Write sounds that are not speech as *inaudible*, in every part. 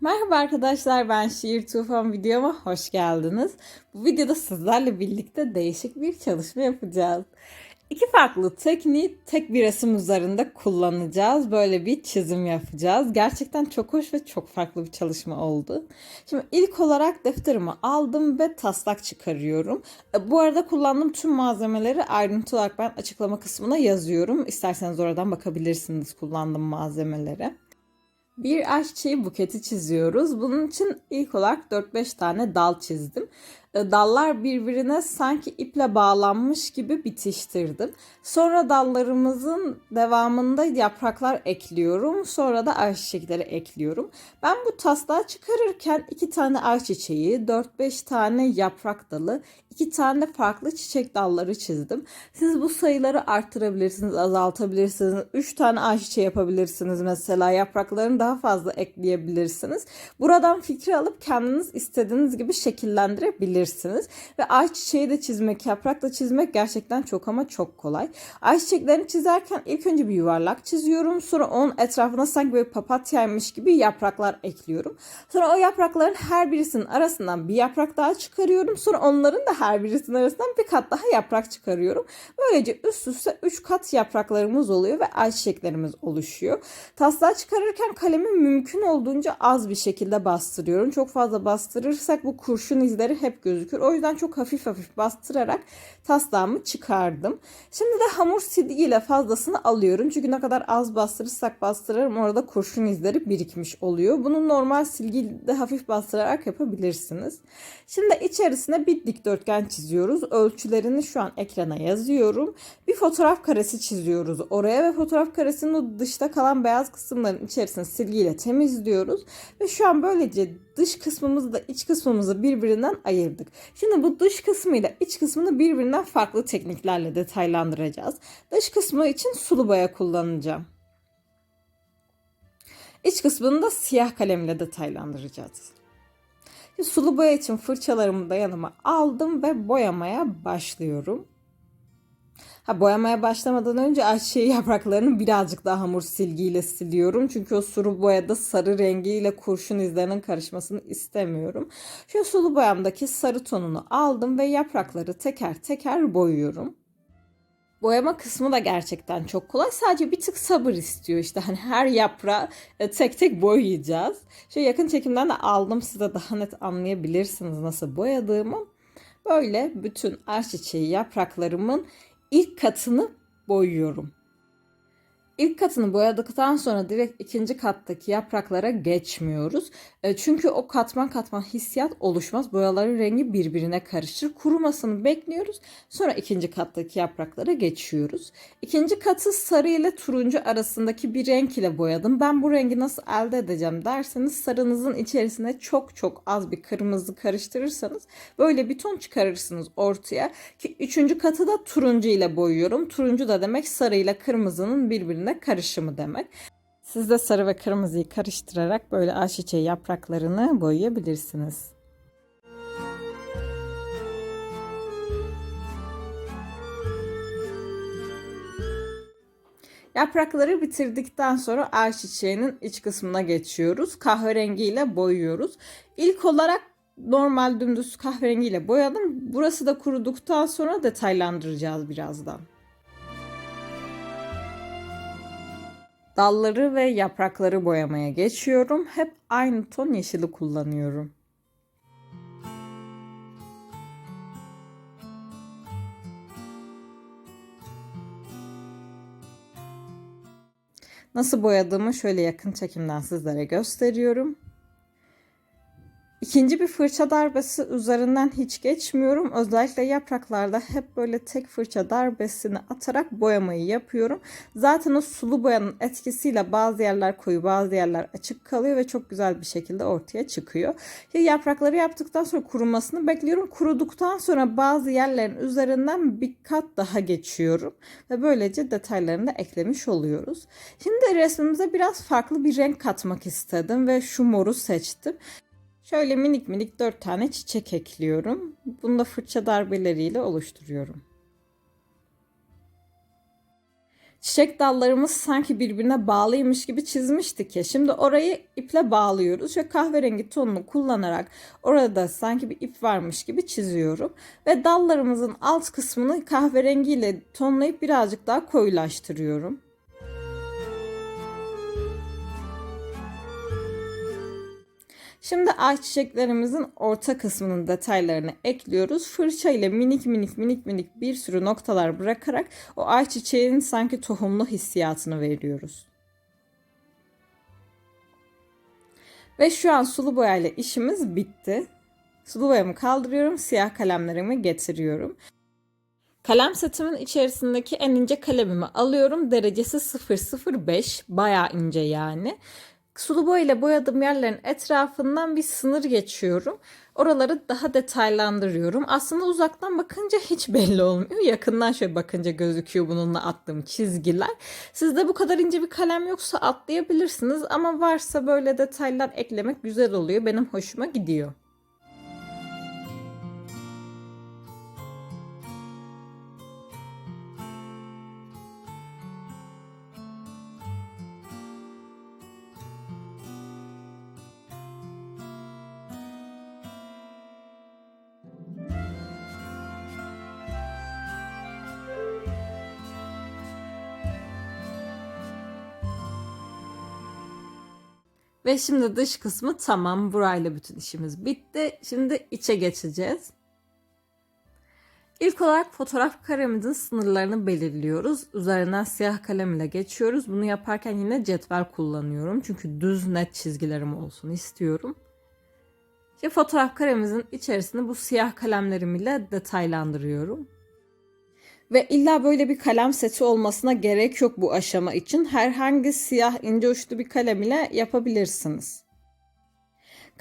Merhaba arkadaşlar ben Şiir Tufan videoma hoş geldiniz. Bu videoda sizlerle birlikte değişik bir çalışma yapacağız. İki farklı tekniği tek bir resim üzerinde kullanacağız. Böyle bir çizim yapacağız. Gerçekten çok hoş ve çok farklı bir çalışma oldu. Şimdi ilk olarak defterimi aldım ve taslak çıkarıyorum. E, Bu arada kullandığım tüm malzemeleri ayrıntı olarak ben açıklama kısmına yazıyorum. İsterseniz oradan bakabilirsiniz kullandığım malzemelere. Bir ayçiçeği buketi çiziyoruz. Bunun için ilk olarak 4-5 tane dal çizdim. E, Dallar birbirine sanki iple bağlanmış gibi bitiştirdim. Sonra dallarımızın devamında yapraklar ekliyorum. Sonra da ayçiçekleri ekliyorum. Ben bu taslağı çıkarırken 2 tane ayçiçeği, 4-5 tane yaprak dalı, 2 tane farklı çiçek dalları çizdim. Siz bu sayıları arttırabilirsiniz, azaltabilirsiniz. 3 tane ayçiçeği yapabilirsiniz mesela. Yapraklarını daha fazla ekleyebilirsiniz. Buradan fikri alıp kendiniz istediğiniz gibi şekillendirebilirsiniz. Ve ayçiçeği de çizmek, yaprak da çizmek gerçekten çok ama çok kolay. Ayçiçeklerini çizerken ilk önce bir yuvarlak çiziyorum. Sonra onun etrafına sanki böyle papatyaymış gibi yapraklar ekliyorum. Sonra o yaprakların her birisinin arasından bir yaprak daha çıkarıyorum. Sonra onların da her birisinin arasından bir kat daha yaprak çıkarıyorum. Böylece üst üste 3 kat yapraklarımız oluyor ve ayçiçeklerimiz oluşuyor. Taslağı çıkarırken kalemi mümkün olduğunca az bir şekilde bastırıyorum. Çok fazla bastırırsak bu kurşun izleri hep gözükür. O yüzden çok hafif hafif bastırarak taslağımı çıkardım. Şimdi de hamur silgiyle fazlasını alıyorum. Çünkü ne kadar az bastırırsak bastırırım orada kurşun izleri birikmiş oluyor. Bunu normal silgiyle hafif bastırarak yapabilirsiniz. Şimdi içerisine bir dikdörtgen çiziyoruz. Ölçülerini şu an ekrana yazıyorum. Bir fotoğraf karesi çiziyoruz oraya ve fotoğraf karesinin o dışta kalan beyaz kısımların içerisini silgiyle temizliyoruz. Ve şu an böylece dış kısmımızı da iç kısmımızı birbirinden ayırdık. Şimdi bu dış kısmıyla iç kısmını birbirinden farklı tekniklerle detaylandıracağız. Dış kısmı için sulu boya kullanacağım. İç kısmını da siyah kalemle detaylandıracağız. Şimdi sulu boya için fırçalarımı da yanıma aldım ve boyamaya başlıyorum. Ha boyamaya başlamadan önce ayçiçeği yapraklarını birazcık daha hamur silgiyle siliyorum. Çünkü o sulu boyada sarı rengiyle kurşun izlerinin karışmasını istemiyorum. Şu sulu boyamdaki sarı tonunu aldım ve yaprakları teker teker boyuyorum. Boyama kısmı da gerçekten çok kolay. Sadece bir tık sabır istiyor işte. Hani her yaprağı e, tek tek boyayacağız. Şöyle yakın çekimden de aldım. Size daha net anlayabilirsiniz nasıl boyadığımı. Böyle bütün ayçiçeği yapraklarımın ilk katını boyuyorum. İlk katını boyadıktan sonra direkt ikinci kattaki yapraklara geçmiyoruz. E, Çünkü o katman katman hissiyat oluşmaz. Boyaların rengi birbirine karışır. Kurumasını bekliyoruz. Sonra ikinci kattaki yapraklara geçiyoruz. İkinci katı sarı ile turuncu arasındaki bir renk ile boyadım. Ben bu rengi nasıl elde edeceğim derseniz sarınızın içerisine çok çok az bir kırmızı karıştırırsanız böyle bir ton çıkarırsınız ortaya. Ki üçüncü katı da turuncu ile boyuyorum. Turuncu da demek sarı ile kırmızının birbirine karışımı demek. Siz de sarı ve kırmızıyı karıştırarak böyle ayçiçeği yapraklarını boyayabilirsiniz. Yaprakları bitirdikten sonra ayçiçeğinin iç kısmına geçiyoruz. Kahverengiyle boyuyoruz. İlk olarak normal dümdüz kahverengiyle boyadım. Burası da kuruduktan sonra detaylandıracağız birazdan. Dalları ve yaprakları boyamaya geçiyorum. Hep aynı ton yeşili kullanıyorum. Nasıl boyadığımı şöyle yakın çekimden sizlere gösteriyorum. İkinci bir fırça darbesi üzerinden hiç geçmiyorum. Özellikle yapraklarda hep böyle tek fırça darbesini atarak boyamayı yapıyorum. Zaten o sulu boyanın etkisiyle bazı yerler koyu bazı yerler açık kalıyor ve çok güzel bir şekilde ortaya çıkıyor. Şimdi yaprakları yaptıktan sonra kurumasını bekliyorum. Kuruduktan sonra bazı yerlerin üzerinden bir kat daha geçiyorum. Ve böylece detaylarını da eklemiş oluyoruz. Şimdi resmimize biraz farklı bir renk katmak istedim ve şu moru seçtim. Şöyle minik minik 4 tane çiçek ekliyorum. Bunu da fırça darbeleriyle oluşturuyorum. Çiçek dallarımız sanki birbirine bağlıymış gibi çizmiştik ya. Şimdi orayı iple bağlıyoruz ve kahverengi tonunu kullanarak orada sanki bir ip varmış gibi çiziyorum. Ve dallarımızın alt kısmını kahverengiyle tonlayıp birazcık daha koyulaştırıyorum. Şimdi ayçiçeklerimizin orta kısmının detaylarını ekliyoruz. Fırça ile minik minik minik minik bir sürü noktalar bırakarak o ayçiçeğin sanki tohumlu hissiyatını veriyoruz. Ve şu an sulu boyayla işimiz bitti. Sulu boyamı kaldırıyorum, siyah kalemlerimi getiriyorum. Kalem setimin içerisindeki en ince kalemimi alıyorum. Derecesi 005, bayağı ince yani. Sulu boya ile boyadığım yerlerin etrafından bir sınır geçiyorum. Oraları daha detaylandırıyorum. Aslında uzaktan bakınca hiç belli olmuyor. Yakından şöyle bakınca gözüküyor bununla attığım çizgiler. Sizde bu kadar ince bir kalem yoksa atlayabilirsiniz ama varsa böyle detaylar eklemek güzel oluyor. Benim hoşuma gidiyor. Ve şimdi dış kısmı tamam. Burayla bütün işimiz bitti. Şimdi içe geçeceğiz. İlk olarak fotoğraf karemizin sınırlarını belirliyoruz. Üzerinden siyah kalem ile geçiyoruz. Bunu yaparken yine cetvel kullanıyorum. Çünkü düz net çizgilerim olsun istiyorum. İşte fotoğraf karemizin içerisini bu siyah kalemlerim ile detaylandırıyorum. Ve illa böyle bir kalem seti olmasına gerek yok bu aşama için. Herhangi siyah ince uçlu bir kalem ile yapabilirsiniz.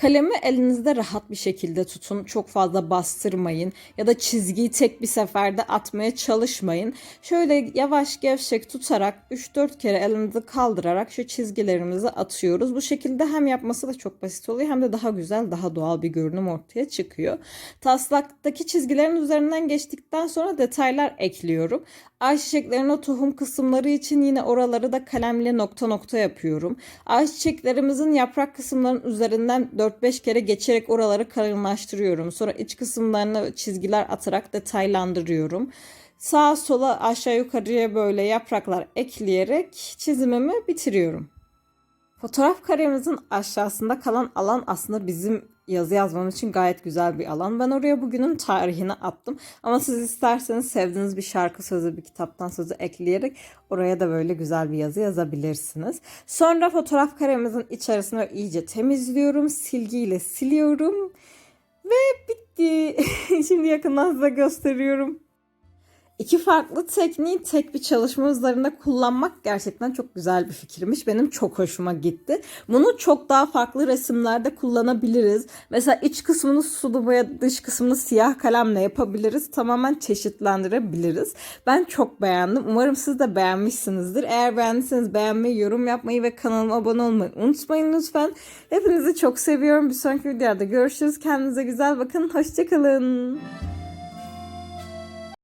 Kalemi elinizde rahat bir şekilde tutun. Çok fazla bastırmayın ya da çizgiyi tek bir seferde atmaya çalışmayın. Şöyle yavaş gevşek tutarak 3-4 kere elinizi kaldırarak şu çizgilerimizi atıyoruz. Bu şekilde hem yapması da çok basit oluyor hem de daha güzel, daha doğal bir görünüm ortaya çıkıyor. Taslaktaki çizgilerin üzerinden geçtikten sonra detaylar ekliyorum. Ayçiçeklerin o tohum kısımları için yine oraları da kalemle nokta nokta yapıyorum. Ayçiçeklerimizin yaprak kısımlarının üzerinden 4-5 kere geçerek oraları kalınlaştırıyorum. Sonra iç kısımlarına çizgiler atarak detaylandırıyorum. Sağa sola aşağı yukarıya böyle yapraklar ekleyerek çizimimi bitiriyorum. Fotoğraf karemizin aşağısında kalan alan aslında bizim yazı yazmam için gayet güzel bir alan. Ben oraya bugünün tarihini attım. Ama siz isterseniz sevdiğiniz bir şarkı sözü, bir kitaptan sözü ekleyerek oraya da böyle güzel bir yazı yazabilirsiniz. Sonra fotoğraf karemizin içerisini iyice temizliyorum. Silgiyle siliyorum. Ve bitti. *laughs* Şimdi yakından size gösteriyorum. İki farklı tekniği tek bir çalışma üzerinde kullanmak gerçekten çok güzel bir fikirmiş. Benim çok hoşuma gitti. Bunu çok daha farklı resimlerde kullanabiliriz. Mesela iç kısmını sulu boya, dış kısmını siyah kalemle yapabiliriz. Tamamen çeşitlendirebiliriz. Ben çok beğendim. Umarım siz de beğenmişsinizdir. Eğer beğendiyseniz beğenmeyi, yorum yapmayı ve kanalıma abone olmayı unutmayın lütfen. Hepinizi çok seviyorum. Bir sonraki videoda görüşürüz. Kendinize güzel bakın. Hoşçakalın.